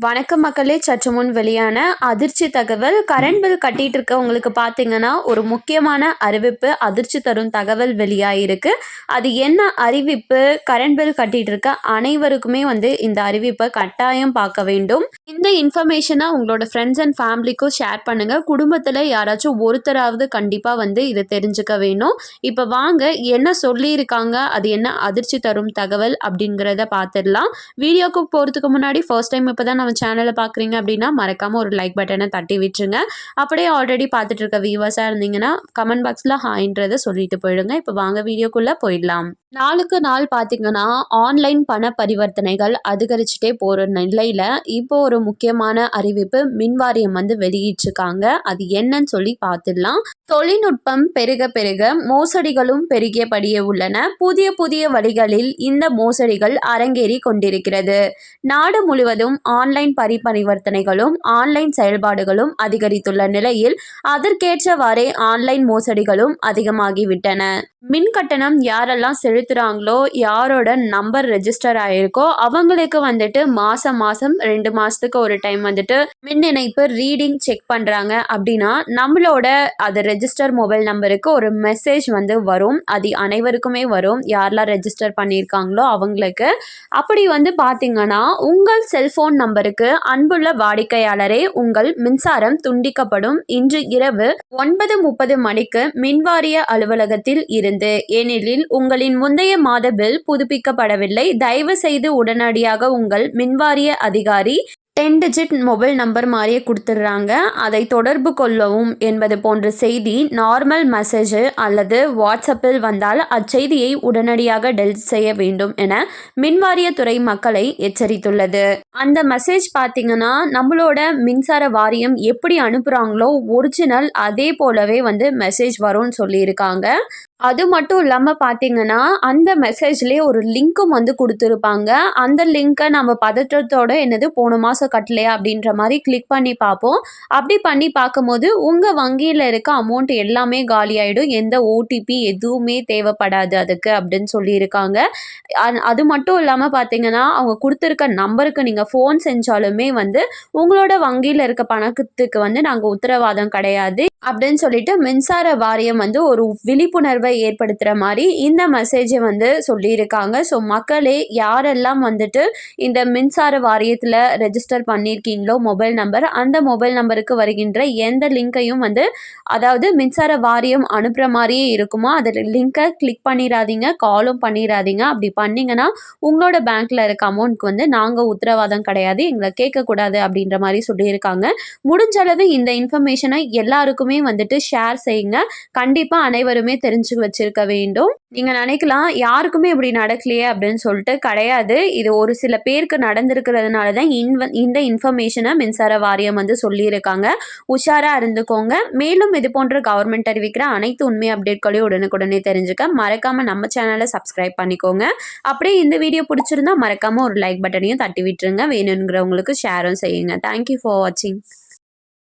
வணக்கம் மக்களே சற்று முன் வெளியான அதிர்ச்சி தகவல். கரண்ட் பில் கட்டிட்டு இருக்கவங்களுக்கு பார்த்தீங்கன்னா ஒரு முக்கியமான அறிவிப்பு அதிர்ச்சி தரும் தகவல் வெளியாயிருக்கு. அது என்ன அறிவிப்பு? கரண்ட் பில் கட்டிட்டு இருக்க அனைவருக்குமே வந்து இந்த அறிவிப்பை கட்டாயம் பார்க்க வேண்டும். இந்த இன்ஃபர்மேஷனை உங்களோட ஃப்ரெண்ட்ஸ் அண்ட் ஃபேமிலிக்கும் ஷேர் பண்ணுங்க. குடும்பத்தில் யாராச்சும் ஒருத்தராவது கண்டிப்பாக வந்து இதை தெரிஞ்சுக்க வேணும். இப்போ வாங்க என்ன சொல்லியிருக்காங்க அது என்ன அதிர்ச்சி தரும் தகவல் அப்படிங்கிறத பார்த்துடலாம் வீடியோக்கு போகிறதுக்கு முன்னாடி ஃபர்ஸ்ட் டைம் இப்போ தான் நம்ம சேனலை பார்க்குறீங்க அப்படின்னா மறக்காமல் ஒரு லைக் பட்டனை தட்டி விட்டுருங்க. அப்படியே ஆல்ரெடி பார்த்துட்டு இருக்க வியூவர்ஸாக இருந்தீங்கன்னா கமெண்ட் பாக்ஸில் ஹாயின்றதை சொல்லிட்டு போயிடுங்க. இப்போ வாங்க வீடியோக்குள்ளே போயிடலாம். நாளுக்கு நாள் பார்த்தீங்கன்னா ஆன்லைன் பண பரிவர்த்தனைகள் அதிகரிச்சுட்டே போகிற நிலையில் இப்போ ஒரு முக்கியமான அறிவிப்பு மின்வாரியம் வந்து வெளியிட்டிருக்காங்க. அது என்னன்னு சொல்லி பார்த்துடலாம். தொழில்நுட்பம் பெருக பெருக மோசடிகளும் பெருகியபடியே உள்ளன. புதிய புதிய வழிகளில் இந்த மோசடிகள் அரங்கேறி கொண்டிருக்கிறது. நாடு முழுவதும் ஆன்லைன் பரிபரிவர்த்தனைகளும் ஆன்லைன் செயல்பாடுகளும் அதிகரித்துள்ள நிலையில் அதற்கேற்றவாறே ஆன்லைன் மோசடிகளும் அதிகமாகிவிட்டன. மின் கட்டணம் யாரெல்லாம் செலுத்துகிறாங்களோ யாரோட நம்பர் ரெஜிஸ்டர் ஆகிருக்கோ அவங்களுக்கு வந்துட்டு மாதம் மாதம் ரெண்டு மாதத்துக்கு ஒரு டைம் வந்துட்டு மின் இணைப்பு ரீடிங் செக் பண்ணுறாங்க அப்படின்னா நம்மளோட அது ரெஜிஸ்டர் மொபைல் நம்பருக்கு ஒரு மெசேஜ் வந்து வரும். அது அனைவருக்குமே வரும். யாரெல்லாம் ரெஜிஸ்டர் பண்ணியிருக்காங்களோ அவங்களுக்கு. அப்படி வந்து பார்த்தீங்கன்னா உங்கள் செல்ஃபோன் நம்பருக்கு அன்புள்ள வாடிக்கையாளரே உங்கள் மின்சாரம் துண்டிக்கப்படும். இன்று இரவு ஒன்பது முப்பது மணிக்கு மின்வாரிய அலுவலகத்தில் இருந்து ஏனெனில் உங்களின் முந்தைய மாத பில் புதுப்பிக்கப்படவில்லை. தயவு செய்து உடனடியாக உங்கள் மின்வாரிய அதிகாரி டென் டிஜிட் மொபைல் நம்பர் மாதிரியே கொடுத்துட்றாங்க. அதை தொடர்பு கொள்ளவும் என்பது போன்ற செய்தி நார்மல் மெசேஜ் அல்லது வாட்ஸ்அப்பில் வந்தால் அச்செய்தியை உடனடியாக டெலிட் செய்ய வேண்டும் என மின்வாரியத்துறை மக்களை எச்சரித்துள்ளது. அந்த மெசேஜ் பார்த்தீங்கன்னா நம்மளோட மின்சார வாரியம் எப்படி அனுப்புகிறாங்களோ ஒரிஜினல் அதே போலவே வந்து மெசேஜ் வரும்னு சொல்லியிருக்காங்க. அது மட்டும் இல்லாமல் பார்த்தீங்கன்னா அந்த மெசேஜ்லேயே ஒரு லிங்க்கும் வந்து கொடுத்துருப்பாங்க. அந்த லிங்க்கை நம்ம பதற்றத்தோட என்னது போன மாதம் கட்டலையா அப்படின்ற மாதிரி கிளிக் பண்ணி பார்ப்போம். அப்படி பண்ணி பார்க்கும்போது உங்கள் வங்கியில் இருக்க அமௌண்ட் எல்லாமே காலியாகிடும் எந்த ஓடிபி எதுவுமே தேவைப்படாது அதுக்கு அப்படின்னு சொல்லியிருக்காங்க. அது மட்டும் இல்லாமல் பார்த்தீங்கன்னா அவங்க கொடுத்துருக்க நம்பருக்கு நீங்கள் ஃபோன் செஞ்சாலுமே வந்து உங்களோட வங்கியில் இருக்க பணத்துக்கு வந்து நாங்கள் உத்தரவாதம் கிடையாது அப்படின்னு சொல்லிட்டு மின்சார வாரியம் வந்து ஒரு விழிப்புணர்வு ஏற்படுத்துகிற மாதிரி இந்த மெசேஜை வந்து சொல்லியிருக்காங்க. ஸோ மக்களே யாரெல்லாம் வந்துட்டு இந்த மின்சார வாரியத்தில் ரெஜிஸ்டர் பண்ணியிருக்கீங்களோ மொபைல் நம்பர் அந்த மொபைல் நம்பருக்கு வருகின்ற எந்த லிங்கையும் வந்து அதாவது மின்சார வாரியம் அனுப்புகிற மாதிரியே இருக்குமோ? அதில் லிங்கை கிளிக் பண்ணிடாதீங்க காலும் பண்ணிடாதீங்க அப்படி பண்ணிங்கன்னா உங்களோட பேங்க்கில் இருக்க அமௌண்ட்க்கு வந்து நாங்கள் உத்தரவாதம் கிடையாது எங்களை கேட்கக்கூடாது அப்படின்ற மாதிரி சொல்லியிருக்காங்க. முடிஞ்ச அளவு இந்த இன்ஃபர்மேஷனை எல்லாருக்குமே வந்துட்டு ஷேர் செய்யுங்க. கண்டிப்பாக அனைவருமே தெரிஞ்சு வச்சிருக்க வேண்டும். நீங்கள் நினைக்கலாம் யாருக்குமே இப்படி நடக்கலையே அப்படின்னு சொல்லிட்டு கிடையாது. இது ஒரு சில பேருக்கு நடந்திருக்கிறதுனால தான் இன்வ இந்த இன்ஃபர்மேஷனை மின்சார வாரியம் வந்து சொல்லியிருக்காங்க. உஷாராக இருந்துக்கோங்க. மேலும் இது போன்ற கவர்மெண்ட் அறிவிக்கிற அனைத்து உண்மை அப்டேட்களையும் உடனுக்குடனே தெரிஞ்சுக்க மறக்காமல் நம்ம சேனலை சப்ஸ்கிரைப் பண்ணிக்கோங்க. அப்படியே இந்த வீடியோ பிடிச்சிருந்தா மறக்காமல் ஒரு லைக் பட்டனையும் தட்டி விட்டுருங்க. வேணுங்கிறவங்களுக்கு ஷேரும் செய்யுங்க. தேங்க்யூ ஃபார் வாட்சிங்